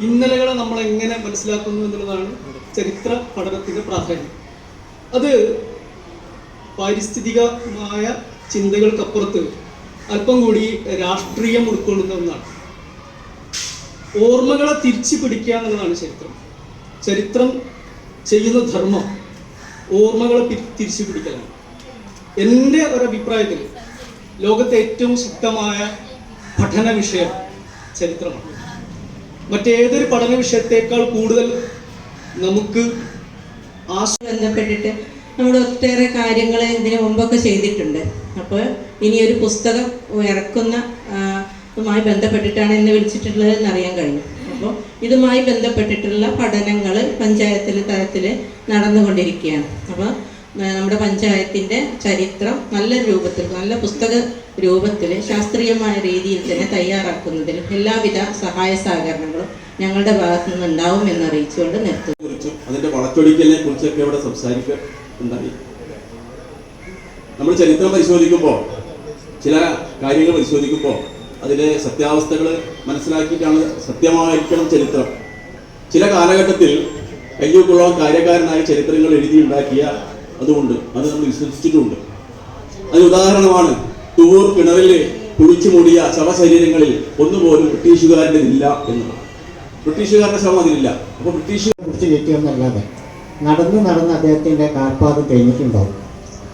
ഇന്നലകളെ നമ്മൾ എങ്ങനെ മനസ്സിലാക്കുന്നു എന്നുള്ളതാണ് ചരിത്ര പഠനത്തിന്റെ പ്രാധാന്യം. അത് പാരിസ്ഥിതികമായ ചിന്തകൾക്കപ്പുറത്ത് അല്പം കൂടി രാഷ്ട്രീയം ഉൾക്കൊള്ളുന്ന ഒന്നാണ്. ഓർമ്മകളെ തിരിച്ചു പിടിക്കുക എന്നുള്ളതാണ് ചരിത്രം. ചരിത്രം ചെയ്യുന്ന ധർമ്മം ഓർമ്മകളെ തിരിച്ചു പിടിക്കലാണ്. എന്റെ ഒരഭിപ്രായത്തിൽ ലോകത്തെ ഏറ്റവും ശക്തമായ പഠന വിഷയം ചരിത്രമാണ്. മറ്റേതൊരു പഠന വിഷയത്തെക്കാൾ കൂടുതൽ നമുക്ക് ബന്ധപ്പെട്ടിട്ട് നമ്മൾ ഒട്ടേറെ കാര്യങ്ങൾ ഇതിനു മുമ്പൊക്കെ ചെയ്തിട്ടുണ്ട്. അപ്പോൾ ഇനി ഒരു പുസ്തകം ഇറക്കുന്ന ഇതുമായി ബന്ധപ്പെട്ടിട്ടാണ് എന്നെ വിളിച്ചിട്ടുള്ളത് എന്നറിയാൻ കഴിഞ്ഞു. അപ്പോൾ ഇതുമായി ബന്ധപ്പെട്ടിട്ടുള്ള പഠനങ്ങൾ പഞ്ചായത്തിൽ തലത്തിൽ നടന്നുകൊണ്ടിരിക്കുകയാണ്. അപ്പോൾ നമ്മുടെ പഞ്ചായത്തിന്റെ ചരിത്രം നല്ല രൂപത്തിൽ നല്ല പുസ്തക രൂപത്തിൽ ശാസ്ത്രീയമായ രീതിയിൽ തന്നെ തയ്യാറാക്കുന്നതിൽ എല്ലാവിധ സഹായ സഹകരണങ്ങളും ഞങ്ങളുടെ ഭാഗത്തു നിന്ന് ഉണ്ടാവും നിർത്തുന്നു. ഇവിടെ സംസാരിക്കുക ഉണ്ടായി. നമ്മൾ ചരിത്രം പരിശോധിക്കുമ്പോൾ ചില കാര്യങ്ങൾ പരിശോധിക്കുമ്പോൾ അതിലെ സത്യാവസ്ഥകൾ മനസ്സിലാക്കിയിട്ടാണ് സത്യമായിരിക്കണം ചരിത്രം. ചില കാലഘട്ടത്തിൽ കയ്യൂക്കുള്ള കാര്യക്കാരനായ ചരിത്രങ്ങൾ എഴുതിയുണ്ടാക്കിയ അതുകൊണ്ട് അത് നമ്മൾ വിശ്വസിച്ചിട്ടുമുണ്ട്. അതിന് ഉദാഹരണമാണ് തൂർ കിണറിൽ കുഴിച്ചു മൂടിയ ശവശരീരങ്ങളിൽ ഒന്നുപോലും ബ്രിട്ടീഷുകാരുടെ ഇല്ല എന്നുള്ളത് ബ്രിട്ടീഷുകാരുടെ ശവം അതിലില്ല. അപ്പോൾ ബ്രിട്ടീഷുകാരെ കുറിച്ച് കയറ്റിയൊന്നല്ലാതെ നടന്നു നടന്ന് അദ്ദേഹത്തിന്റെ കാൽപാദം കഴിഞ്ഞിട്ടുണ്ടാവും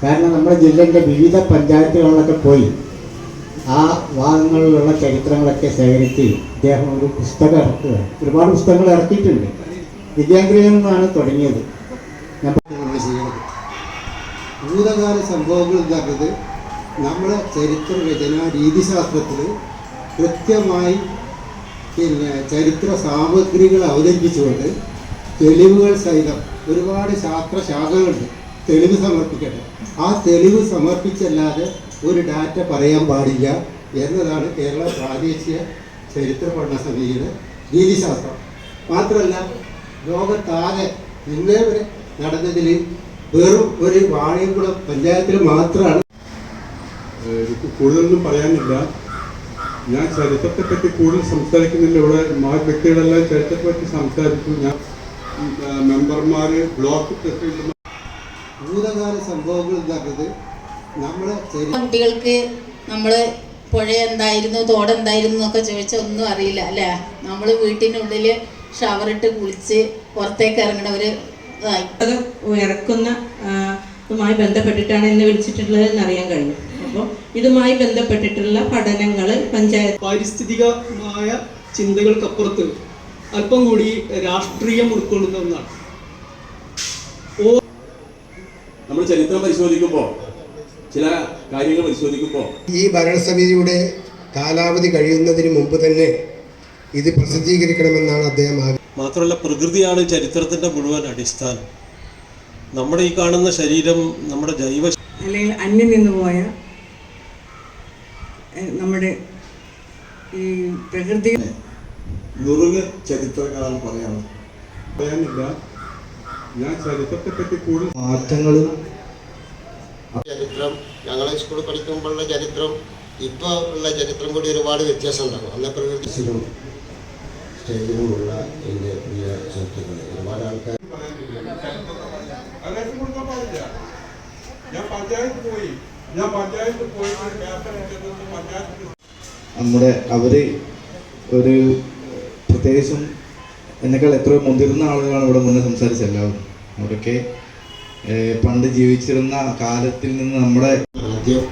കാരണം നമ്മുടെ ജില്ലയിലെ വിവിധ പഞ്ചായത്തുകളിലൊക്കെ പോയി ആ ഭാഗങ്ങളിലുള്ള ചരിത്രങ്ങളൊക്കെ ശേഖരിച്ച് അദ്ദേഹം ഒരു പുസ്തകം ഇറക്കുക. ഒരുപാട് പുസ്തകങ്ങൾ ഇറക്കിയിട്ടുണ്ട്. വിദ്യാഗ്രഹം നിന്നാണ് തുടങ്ങിയത്. ഭൂതകാല സംഭവങ്ങൾ പറഞ്ഞത് നമ്മുടെ ചരിത്ര രചന രീതിശാസ്ത്രത്തിൽ കൃത്യമായി പിന്നെ ചരിത്ര സാമഗ്രികൾ അവതരിപ്പിച്ചുകൊണ്ട് തെളിവുകൾ സഹിതം ഒരുപാട് ശാസ്ത്ര ശാഖകളുണ്ട് തെളിവ് സമർപ്പിക്കട്ടെ. ആ തെളിവ് സമർപ്പിച്ചല്ലാതെ ഒരു ഡാറ്റ പറയാൻ പാടില്ല എന്നതാണ് കേരള പ്രാദേശിക ചരിത്ര പഠന സമിതിയുടെ രീതിശാസ്ത്രം. മാത്രമല്ല ലോകത്താകെ ഇന്നേ വരെ നടന്നതിൽ വെറും ഒരു വാഴയംകുളം പഞ്ചായത്തിൽ മാത്രമാണ് എനിക്ക് കൂടുതലൊന്നും പറയാനില്ല. ഞാൻ ചരിത്രത്തെ പറ്റി കൂടുതൽ സംസാരിക്കുന്നില്ല. ഇവിടെ മാ വ്യക്തികളെല്ലാം ചരിത്രത്തെ പറ്റി സംസാരിച്ചു. ഞാൻ മെമ്പർമാർ മെമ്പർമാര് ബ്ലോക്ക് പ്രസിഡന്റ് ഭൂതകാല സംഭവങ്ങൾ പറഞ്ഞത് നമ്മുടെ കുട്ടികൾക്ക് നമ്മൾ പുഴ എന്തായിരുന്നു തോടെന്തായിരുന്നു എന്നൊക്കെ ചോദിച്ചാൽ ഒന്നും അറിയില്ല അല്ലേ? നമ്മൾ വീട്ടിനുള്ളിൽ ഷവറിട്ട് കുളിച്ച് പുറത്തേക്ക് ഇറങ്ങണ ഒരു ഇറക്കുന്ന ആ, ബന്ധപ്പെട്ടിട്ടാണ് എന്നെ വിളിച്ചിട്ടുള്ളത് എന്ന് അറിയാൻ കഴിഞ്ഞു. അപ്പോൾ ഇതുമായി ബന്ധപ്പെട്ടിട്ടുള്ള പഠനങ്ങൾ പഞ്ചായത്ത് പാരിസ്ഥിതികമായ ചിന്തകൾക്കപ്പുറത്ത് അല്പം കൂടി രാഷ്ട്രീയം ഉൾക്കൊള്ളുന്ന ഒന്നാണ്. നമ്മൾ ചരിത്രം പരിശോധിക്കുമ്പോൾ ചില കാര്യങ്ങൾ പരിശോധിക്കുമ്പോൾ ഈ ഭരണസമിതിയുടെ കാലാവധി കഴിയുന്നതിന് മുമ്പ് തന്നെ ഇത് പ്രസിദ്ധീകരിക്കണമെന്നാണ് അദ്ദേഹം മാത്രമല്ല പ്രകൃതിയാണ് ചരിത്രത്തിന്റെ മുഴുവൻ അടിസ്ഥാനം. നമ്മുടെ ഈ കാണുന്ന ശരീരം നമ്മുടെ ജൈവ അല്ലെങ്കിൽ അന്യം നിന്ന് പോയ എഹ്, നമ്മുടെ ഈ പ്രകൃതി നുറുങ്ങ് ചരിത്രങ്ങളാണ് പറയാം പറയാനില്ല ഞാൻ ചരിത്രത്തെ പറ്റി കൂടുതൽ മാറ്റങ്ങളും ചരിത്രം ഞങ്ങൾ സ്കൂളിൽ പഠിക്കുമ്പോഴുള്ള ചരിത്രം ഇപ്പോൾ ഉള്ള ചരിത്രം കൂടി ഒരുപാട് വ്യത്യാസം ഉണ്ടാകും അന്ന് പ്രകൃതി സ്റ്റേജിലുമുള്ള എന്റെ പ്രിയ സുഹൃത്തുക്കളെ ഒരുപാട് ആൾക്കാർ ഞാൻ പഞ്ചായത്ത് പോയി. നമ്മുടെ അവർ ഒരു പ്രത്യേകിച്ചും എന്നെക്കാൾ എത്രയോ മുതിർന്ന ആളുകളാണ് ഇവിടെ മുന്നേ സംസാരിച്ച എല്ലാവരും. അവരൊക്കെ പണ്ട് ജീവിച്ചിരുന്ന കാലത്തിൽ നിന്ന് നമ്മുടെ ആദ്യം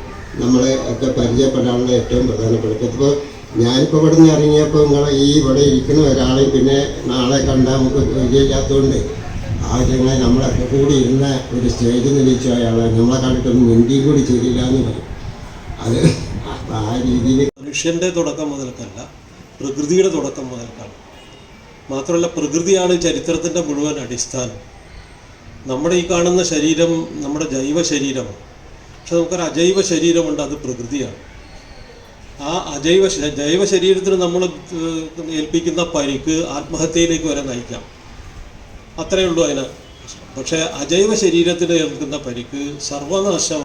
നമ്മളെ ഒക്കെ പരിചയപ്പെടാനുള്ള ഏറ്റവും പ്രധാനപ്പെട്ട ഇപ്പോൾ ഞാനിപ്പോൾ ഇവിടെ നിന്ന് ഇറങ്ങിയപ്പോൾ നിങ്ങളെ ഈ ഇവിടെ ഇരിക്കുന്ന ഒരാളെ പിന്നെ നാളെ കണ്ടാൽ നമുക്ക് പരിചയമില്ലാത്തതുകൊണ്ട് ആ ചങ്ങനെ നമ്മളൊക്കെ കൂടി ഇരുന്ന ഒരു സ്റ്റേജിൽ നിലയിച്ച അയാളെ നമ്മളെ കണ്ടിട്ടൊന്നും മിണ്ടിയും കൂടി ചെയ്തില്ല എന്ന് പറയും. അത് ആ രീതിയിൽ മനുഷ്യന്റെ തുടക്കം മുതൽക്കല്ല പ്രകൃതിയുടെ തുടക്കം മുതൽക്കാണ്. മാത്രമല്ല പ്രകൃതിയാണ് ചരിത്രത്തിന്റെ മുഴുവൻ അടിസ്ഥാനം. നമ്മുടെ ഈ കാണുന്ന ശരീരം നമ്മുടെ ജൈവ ശരീരമാണ്. പക്ഷെ നമുക്കൊരു അജൈവ ശരീരമുണ്ട് അത് പ്രകൃതിയാണ്. ആ അജൈവ ജൈവ ശരീരത്തിന് നമ്മൾ ഏൽപ്പിക്കുന്ന പരിക്ക് ആത്മഹത്യയിലേക്ക് വരെ നയിക്കാം. അത്രയേ ഉള്ളൂ അതിന്. പക്ഷേ അജൈവ ശരീരത്തിന് ഏൽക്കുന്ന പരിക്ക് സർവനാശം